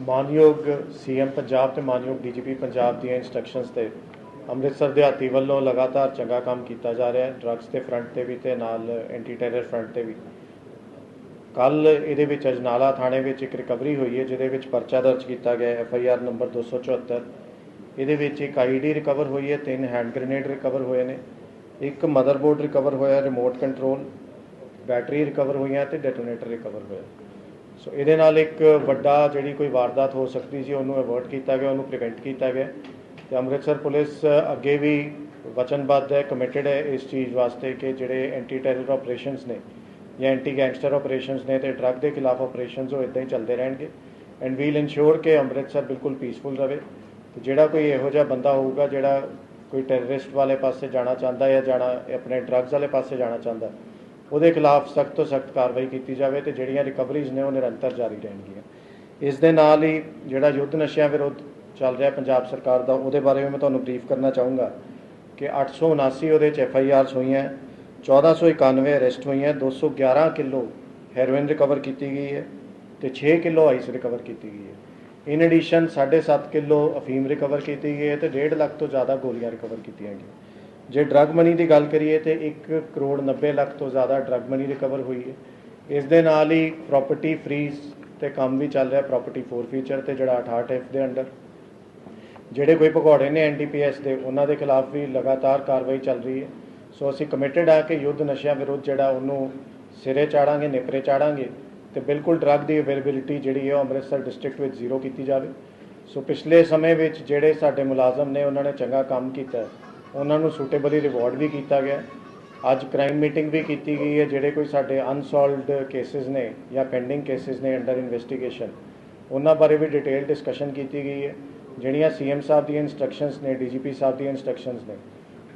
ਮਾਨਯੋਗ ਸੀਐਮ ਪੰਜਾਬ ਤੇ ਮਾਨਯੋਗ ਡੀਜੀਪੀ ਪੰਜਾਬ ਦੀਆਂ ਇਨਸਟਰਕਸ਼ਨਸ ਤੇ ਅੰਮ੍ਰਿਤਸਰ ਦਿਹਾਤੀ ਵੱਲੋਂ ਲਗਾਤਾਰ ਚੰਗਾ ਕੰਮ ਕੀਤਾ ਜਾ ਰਿਹਾ ਹੈ। ਡਰੱਗਸ ਦੇ ਫਰੰਟ ਤੇ ਵੀ ਤੇ ਨਾਲ ਐਂਟੀ ਟੈਰਰ ਫਰੰਟ ਤੇ ਵੀ। ਕੱਲ ਇਹਦੇ ਵਿੱਚ ਅਜਨਾਲਾ ਥਾਣੇ ਵਿੱਚ ਇੱਕ ਰਿਕਵਰੀ ਹੋਈ ਹੈ, ਜਿਹਦੇ ਵਿੱਚ ਪਰਚਾ ਦਰਜ ਕੀਤਾ ਗਿਆ ਐਫ ਆਈ ਆਰ ਨੰਬਰ 274 ਇਹਦੇ ਵਿੱਚ ਇੱਕ ਆਈਡੀ ਰਿਕਵਰ ਹੋਈ ਹੈ, ਤਿੰਨ ਹੈਂਡ ਗ੍ਰੇਨੇਡ ਰਿਕਵਰ ਹੋਏ ਨੇ। ਇੱਕ ਮਦਰਬੋਰਡ ਰਿਕਵਰ ਹੋਇਆ ਰਿਮੋਟ ਕੰਟਰੋਲ ਬੈਟਰੀ ਰਿਕਵਰ ਹੋਈਆਂ ਤੇ ਡੈਟੋਨੇਟਰ ਰਿਕਵਰ ਹੋਇਆ। ਸੋ ਇਹਦੇ ਨਾਲ ਇੱਕ ਵੱਡਾ ਜਿਹੜੀ ਕੋਈ ਵਾਰਦਾਤ ਹੋ ਸਕਦੀ ਸੀ, ਉਹਨੂੰ ਅਵੋਇਡ ਕੀਤਾ ਗਿਆ, ਉਹਨੂੰ ਪ੍ਰੀਵੈਂਟ ਕੀਤਾ ਗਿਆ। ਤੇ ਅੰਮ੍ਰਿਤਸਰ ਪੁਲਿਸ ਅੱਗੇ ਵੀ ਵਚਨਬੱਧ ਹੈ ਕਮਿਟਡ ਹੈ ਇਸ ਚੀਜ਼ ਵਾਸਤੇ ਕਿ ਜਿਹੜੇ ਐਂਟੀ ਟੈਰਰ ਆਪਰੇਸ਼ਨਸ ਨੇ ਜਾਂ ਐਂਟੀ ਗੈਂਗਸਟਰ ਆਪਰੇਸ਼ਨਸ ਨੇ ਤੇ ਡਰੱਗ ਦੇ ਖਿਲਾਫ ਆਪਰੇਸ਼ਨਸ ਉਹ ਇਦਾਂ ਹੀ ਚੱਲਦੇ ਰਹਿਣਗੇ। ਐਂਡ ਵੀਲ ਇਨਸ਼ੋਰ ਕਿ ਅੰਮ੍ਰਿਤਸਰ ਬਿਲਕੁਲ ਪੀਸਫੁਲ ਰਵੇ ਤੇ ਜਿਹੜਾ ਕੋਈ ਇਹੋ ਜਿਹਾ ਬੰਦਾ ਹੋਊਗਾ ਜਿਹੜਾ ਕੋਈ ਟੈਰਰਿਸਟ ਵਾਲੇ ਪਾਸੇ ਜਾਣਾ ਚਾਹੁੰਦਾ ਹੈ ਜਾਂ ਜਾਣਾ, ਆਪਣੇ ਡਰੱਗਸ ਵਾਲੇ ਪਾਸੇ ਜਾਣਾ ਚਾਹੁੰਦਾ ਉਹਦੇ ਖਿਲਾਫ ਸਖਤ ਤੋਂ ਸਖਤ ਕਾਰਵਾਈ ਕੀਤੀ ਜਾਵੇ ਤੇ ਜਿਹੜੀਆਂ ਰਿਕਵਰੀਜ਼ ਨੇ ਉਹ ਨਿਰੰਤਰ ਜਾਰੀ ਰਹਿਣਗੀਆਂ। ਇਸ ਦੇ ਨਾਲ ਹੀ ਜਿਹੜਾ ਯੁੱਧ ਨਸ਼ਿਆਂ ਵਿਰੁੱਧ ਚੱਲ ਰਿਹਾ ਪੰਜਾਬ ਸਰਕਾਰ ਦਾ, ਉਹਦੇ ਬਾਰੇ ਵੀ ਮੈਂ ਤੁਹਾਨੂੰ ਬਰੀਫ ਕਰਨਾ ਚਾਹੂੰਗਾ ਕਿ 879 ਉਹਦੇ ਚ ਐਫ ਆਈ ਆਰਸ ਹੋਈਆਂ 1491 ਅਰੈਸਟ ਹੋਈਆਂ 211 ਕਿਲੋ ਹੈਰੋਇਨ ਰਿਕਵਰ ਕੀਤੀ ਗਈ ਹੈ ਤੇ 6 ਕਿਲੋ ਆਈਸ ਰਿਕਵਰ ਕੀਤੀ ਗਈ ਹੈ। ਇਨ ਐਡੀਸ਼ਨ 7.5 ਕਿਲੋ ਅਫੀਮ ਰਿਕਵਰ ਕੀਤੀ ਗਈ ਹੈ ਤੇ 1.5 ਲੱਖ ਤੋਂ ਜ਼ਿਆਦਾ ਗੋਲੀਆਂ ਰਿਕਵਰ ਕੀਤੀਆਂ ਗਈਆਂ। ਜੇ ਡਰੱਗ ਮਨੀ ਦੀ ਗੱਲ ਕਰੀਏ ਤੇ 1 ਕਰੋੜ 90 ਲੱਖ ਤੋਂ ਜ਼ਿਆਦਾ ਡਰੱਗ ਮਨੀ ਰਿਕਵਰ ਹੋਈ ਹੈ। ਇਸ ਦੇ ਨਾਲ ਹੀ ਪ੍ਰਾਪਰਟੀ ਫਰੀਜ਼ ਤੇ ਕੰਮ ਵੀ ਚੱਲ ਰਿਹਾ ਪ੍ਰਾਪਰਟੀ ਫੋਰਫੀਚਰ ਤੇ ਜਿਹੜਾ 68 ਐਫ ਦੇ ਅੰਡਰ ਜਿਹੜੇ ਕੋਈ ਭਗੌੜੇ ਨੇ ਐਨਡੀਪੀਐਸ ਦੇ, ਉਹਨਾਂ ਦੇ ਖਿਲਾਫ ਵੀ ਲਗਾਤਾਰ ਕਾਰਵਾਈ ਚੱਲ ਰਹੀ ਹੈ। ਸੋ ਅਸੀਂ ਕਮਿਟਿਡ ਆ ਕਿ ਯੁੱਧ ਨਸ਼ਿਆਂ ਵਿਰੁੱਧ ਜਿਹੜਾ ਉਹਨੂੰ ਸਿਰੇ ਚਾੜਾਂਗੇ, ਨਿਪਰੇ ਚਾੜਾਂਗੇ ਤੇ ਬਿਲਕੁਲ ਡਰੱਗ ਦੀ ਅਵੇਲੇਬਿਲਿਟੀ ਜਿਹੜੀ ਹੈ ਉਹ ਅੰਮ੍ਰਿਤਸਰ ਡਿਸਟ੍ਰਿਕਟ ਵਿੱਚ ਜ਼ੀਰੋ ਕੀਤੀ ਜਾਵੇ। ਸੋ ਪਿਛਲੇ ਸਮੇਂ ਵਿੱਚ ਜਿਹੜੇ ਸਾਡੇ ਮੁਲਾਜ਼ਮ ਨੇ, ਉਹਨਾਂ ਨੇ ਚੰਗਾ ਕੰਮ ਕੀਤਾ। ਉਹਨਾਂ ਨੂੰ ਸੂਟੇਬਲੀ ਰਿਵਾਰਡ ਵੀ ਕੀਤਾ ਗਿਆ। ਅੱਜ ਕ੍ਰਾਈਮ ਮੀਟਿੰਗ ਵੀ ਕੀਤੀ ਗਈ ਹੈ, ਜਿਹੜੇ ਕੋਈ ਸਾਡੇ ਅਨਸੋਲਵਡ ਕੇਸਿਸ ਨੇ ਜਾਂ ਪੈਂਡਿੰਗ ਕੇਸਿਸ ਨੇ ਅੰਡਰ ਇਨਵੈਸਟੀਗੇਸ਼ਨ ਉਹਨਾਂ ਬਾਰੇ ਵੀ ਡਿਟੇਲ ਡਿਸਕਸ਼ਨ ਕੀਤੀ ਗਈ ਹੈ। ਜਿਹੜੀਆਂ ਸੀਐਮ ਸਾਹਿਬ ਦੀਆਂ ਇਨਸਟਰਕਸ਼ਨਸ ਨੇ ਡੀਜੀਪੀ ਸਾਹਿਬ ਦੀਆਂ ਇਨਸਟਰਕਸ਼ਨਸ ਨੇ,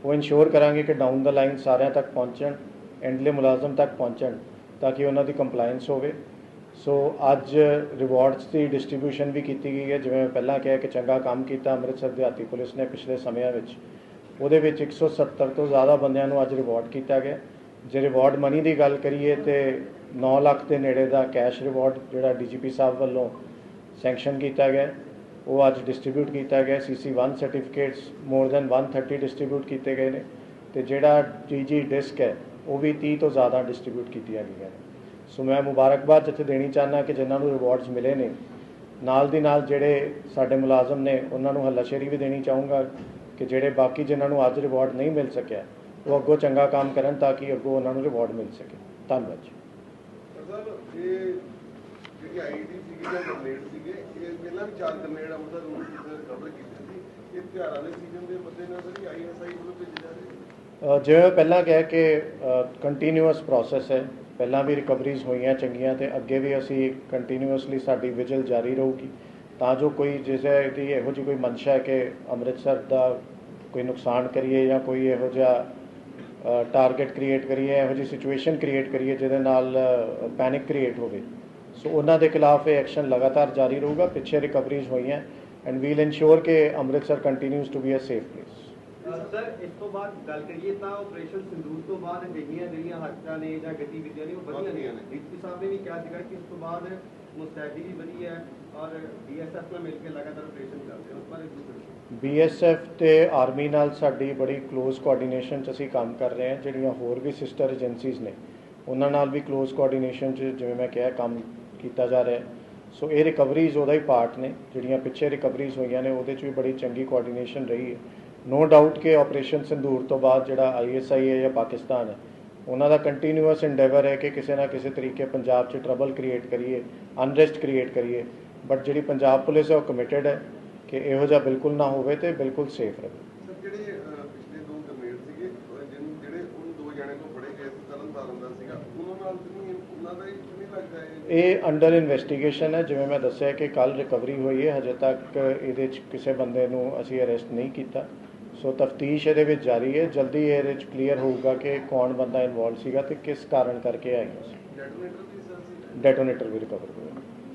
ਉਹ ਇਨਸ਼ੋਰ ਕਰਾਂਗੇ ਕਿ ਡਾਊਨ ਦਾ ਲਾਈਨ ਸਾਰਿਆਂ ਤੱਕ ਪਹੁੰਚਣ ਐਂਡਲੇ ਮੁਲਾਜ਼ਮ ਤੱਕ ਪਹੁੰਚਣ, ਤਾਂ ਕਿ ਉਹਨਾਂ ਦੀ ਕੰਪਲਾਈਂਸ ਹੋਵੇ। ਸੋ ਅੱਜ ਰਿਵਾਰਡਸ ਦੀ ਡਿਸਟ੍ਰੀਬਿਊਸ਼ਨ ਵੀ ਕੀਤੀ ਗਈ ਹੈ। ਜਿਵੇਂ ਮੈਂ ਪਹਿਲਾਂ ਕਿਹਾ ਕਿ ਚੰਗਾ ਕੰਮ ਕੀਤਾ, ਅੰਮ੍ਰਿਤਸਰ ਦਿਹਾਤੀ ਪੁਲਿਸ ਨੇ ਪਿਛਲੇ ਸਮਿਆਂ ਵਿੱਚ। ਉਹਦੇ ਵਿੱਚ 170 ਤੋਂ ਜ਼ਿਆਦਾ ਬੰਦਿਆਂ ਨੂੰ ਅੱਜ ਰਿਵਾਰਡ ਕੀਤਾ ਗਿਆ। ਜੇ ਰਿਵਾਰਡ ਮਨੀ ਦੀ ਗੱਲ ਕਰੀਏ ਤੇ 9 ਲੱਖ ਦੇ ਨੇੜੇ ਦਾ ਕੈਸ਼ ਰਿਵਾਰਡ ਜਿਹੜਾ ਡੀਜੀਪੀ ਸਾਹਿਬ ਵੱਲੋਂ ਸੈਂਕਸ਼ਨ ਕੀਤਾ ਗਿਆ। ਉਹ ਅੱਜ ਡਿਸਟ੍ਰੀਬਿਊਟ ਕੀਤਾ ਗਿਆ। CC 1 certificates more than 130 distribute ਕੀਤੇ ਗਏ ਨੇ ਤੇ ਜਿਹੜਾ ਜੀਜੀ ਡਿਸਕ ਹੈ, ਉਹ ਵੀ 30 ਤੋਂ ਜ਼ਿਆਦਾ ਡਿਸਟ੍ਰੀਬਿਊਟ ਕੀਤੀਆਂ ਗਈਆਂ ਨੇ। ਸੋ ਮੈਂ ਮੁਬਾਰਕਬਾਦ ਜਿੱਥੇ ਦੇਣੀ ਚਾਹੁੰਦਾ ਕਿ ਜਿਨ੍ਹਾਂ ਨੂੰ ਰਿਵਾਰਡਸ ਮਿਲੇ ਨੇ ਨਾਲ ਦੀ ਨਾਲ ਜਿਹੜੇ ਸਾਡੇ ਮੁਲਾਜ਼ਮ ਨੇ ਉਹਨਾਂ ਨੂੰ ਹੱਲਾਸ਼ੇਰੀ ਵੀ ਦੇਣੀ ਚਾਹੂੰਗਾ ਕਿ ਜਿਹੜੇ ਬਾਕੀ ਜਿਨ੍ਹਾਂ ਨੂੰ ਅੱਜ ਰਿਵਾਰਡ ਨਹੀਂ ਮਿਲ ਸਕਿਆ ਉਹ ਅੱਗੋਂ ਚੰਗਾ ਕੰਮ ਕਰਨ ਤਾਂ ਕਿ ਅੱਗੋਂ ਉਹਨਾਂ ਨੂੰ ਰਿਵਾਰਡ ਮਿਲ ਸਕੇ। ਧੰਨਵਾਦ ਜੀ। ਸਰ ਇਹ ਜਿਹੜੀ ਆਈਡੀ ਸੀਗੀ ਜਾਂ ਗ੍ਰਨੇਡ ਸੀਗੇ ਇਹ ਪਹਿਲਾਂ ਵੀ ਚਾਰ ਗ੍ਰਨੇਡ ਅੰਮ੍ਰਿਤਸਰ ਰੋਡ ਤੇ ਕਵਰ ਕੀਤੇ ਸੀ। ਇਹ ਤਿਉਹਾਰਾਂ ਦੇ ਸੀਜ਼ਨ ਦੇ ਮੱਦੇ ਨਜ਼ਰ ਹੀ ਆਈਐਸਆਈ ਵੱਲੋਂ ਭੇਜੇ ਜਾ ਰਹੇ ਅ, ਜਿਵੇਂ ਪਹਿਲਾਂ ਕਿਹਾ ਕਿ ਕੰਟੀਨਿਊਅਸ ਪ੍ਰੋਸੈਸ ਹੈ ਪਹਿਲਾਂ ਵੀ ਰਿਕਵਰੀਜ਼ ਹੋਈਆਂ ਚੰਗੀਆਂ ਤੇ ਅੱਗੇ ਵੀ ਅਸੀਂ ਕੰਟੀਨਿਊਸਲੀ ਸਾਡੀ ਵਿਜਲ ਜਾਰੀ ਰਹੂਗੀ। ਤਾਂ ਜੋ ਕੋਈ ਜਿਸੇ ਦੀ ਇਹੋ ਜਿਹੀ ਕੋਈ ਮਨਸ਼ਾ ਹੈ ਕਿ ਅੰਮ੍ਰਿਤਸਰ ਦਾ ਕੋਈ ਨੁਕਸਾਨ ਕਰੀਏ ਜਾਂ ਕੋਈ ਇਹੋ ਜਿਹਾ ਟਾਰਗੇਟ ਕ੍ਰੀਏਟ ਕਰੀਏ, ਇਹੋ ਜਿਹੀ ਸਿਚੁਏਸ਼ਨ ਕ੍ਰੀਏਟ ਕਰੀਏ ਜਿਹਦੇ ਨਾਲ ਪੈਨਿਕ ਕ੍ਰੀਏਟ ਹੋਵੇ। ਸੋ ਉਹਨਾਂ ਦੇ ਖਿਲਾਫ ਇਹ ਐਕਸ਼ਨ ਲਗਾਤਾਰ ਜਾਰੀ ਰਹੂਗਾ, ਪਿੱਛੇ ਰਿਕਵਰੀਜ਼ ਹੋਈਆਂ ਐਂਡ ਵੀਲ ਇਨਸ਼ੋਰ ਕਿ Amritsar continues to be a safe place sir ਇਸ ਤੋਂ ਬਾਅਦ ਗੱਲ ਕਰੀਏ ਤਾਂ ਆਪਰੇਸ਼ਨ ਸਿੰਦੂਰ ਤੋਂ ਬਾਅਦ ਅਜਿਹੀਆਂ ਜਿਹੜੀਆਂ ਹਰਕਤਾਂ ਨੇ ਜਾਂ ਗਤੀਵਿਧੀਆਂ ਨੇ ਉਹ ਵਧੀਆਂ ਨੇ। ਡਿਪਟੀ ਸਾਹਿਬ ਨੇ ਵੀ ਕਿਹਾ ਸੀਗਾ ਕਿ ਇਸ ਤੋਂ ਬਾਅਦ ਮੁਸਤੈਦੀ ਵੀ ਵਧੀ ਹੈ ਔਰ ਬੀਐਸਐਫ ਨਾਲ ਮਿਲ ਕੇ ਲਗਾਤਾਰ ਆਪਰੇਸ਼ਨ ਚੱਲਦੇ ਸਾਡੀ ਬੜੀ ਕਲੋਜ਼ ਕੋਆਰਡੀਨੇਸ਼ਨ ਹੋਰ ਵੀ ਸਿਸਟਰ ਏਜੰਸੀਜ਼ 'ਚ ਜਿਵੇਂ ਮੈਂ ਕਿਹਾ ਕੰਮ ਕੀਤਾ ਜਾ ਰਿਹਾ ਸੋ ਇਹ ਰਿਕਵਰੀਜ਼ ਉਹਦਾ ਹੀ ਪਾਰਟ ਨੇ ਜਿਹੜੀਆਂ ਪਿੱਛੇ ਰਿਕਵਰੀਜ਼ ਹੋਈਆਂ ਨੇ ਉਹਦੇ 'ਚ ਵੀ ਬੜੀ ਚੰਗੀ ਕੋਆਰਡੀਨੇਸ਼ਨ ਰਹੀ ਹੈ। ਨੋ ਡਾਊਟ ਕਿ ਆਪਰੇਸ਼ਨ ਸਿੰਦੂਰ ਤੋਂ ਬਾਅਦ ਜਿਹੜਾ ਆਈਐਸਆਈ ਹੈ ਜਾਂ ਪਾਕਿਸਤਾਨ ਹੈ ਉਹਨਾਂ ਦਾ ਕੰਟੀਨਿਊਅਸ ਇੰਡੇਵਰ ਹੈ ਕਿ ਕਿਸੇ ਨਾ ਕਿਸੇ ਤਰੀਕੇ ਪੰਜਾਬ 'ਚ ਟਰਬਲ ਕ੍ਰੀਏਟ ਕਰੀਏ ਅਨਰੈਸਟ ਕ੍ਰੀਏਟ ਕਰੀਏ ਬਟ ਜਿਹੜੀ ਪੰਜਾਬ ਪੁਲਿਸ ਹੈ ਉਹ ਕਮਿਟਡ ਹੈ ਕਿ ਇਹੋ ਜਿਹਾ ਬਿਲਕੁਲ ਨਾ ਹੋਵੇ ਤੇ ਬਿਲਕੁਲ ਸੇਫ ਰਹੇ। ਇਹ ਅੰਡਰ ਇਨਵੈਸਟੀਗੇਸ਼ਨ ਹੈ? ਜਿਵੇਂ ਮੈਂ ਦੱਸਿਆ ਕਿ ਕੱਲ ਰਿਕਵਰੀ ਹੋਈ ਹੈ ਹਜੇ ਤੱਕ ਇਹਦੇ 'ਚ ਕਿਸੇ ਬੰਦੇ ਨੂੰ ਅਸੀਂ ਅਰੈਸਟ ਨਹੀਂ ਕੀਤਾ। ਸੋ ਤਫਤੀਸ਼ ਇਹਦੇ ਵਿੱਚ ਜਾਰੀ ਹੈ। ਜਲਦੀ ਇਹਦੇ 'ਚ ਕਲੀਅਰ ਹੋਊਗਾ ਕਿ ਕੌਣ ਬੰਦਾ ਇਨਵੋਲਵ ਸੀਗਾ ਤੇ ਕਿਸ ਕਾਰਨ ਕਰਕੇ ਆਇਆ ਸੀ। ਡੈਟੋਨੇਟਰ ਵੀ ਰਿਕਵਰ ਹੋਇਆ।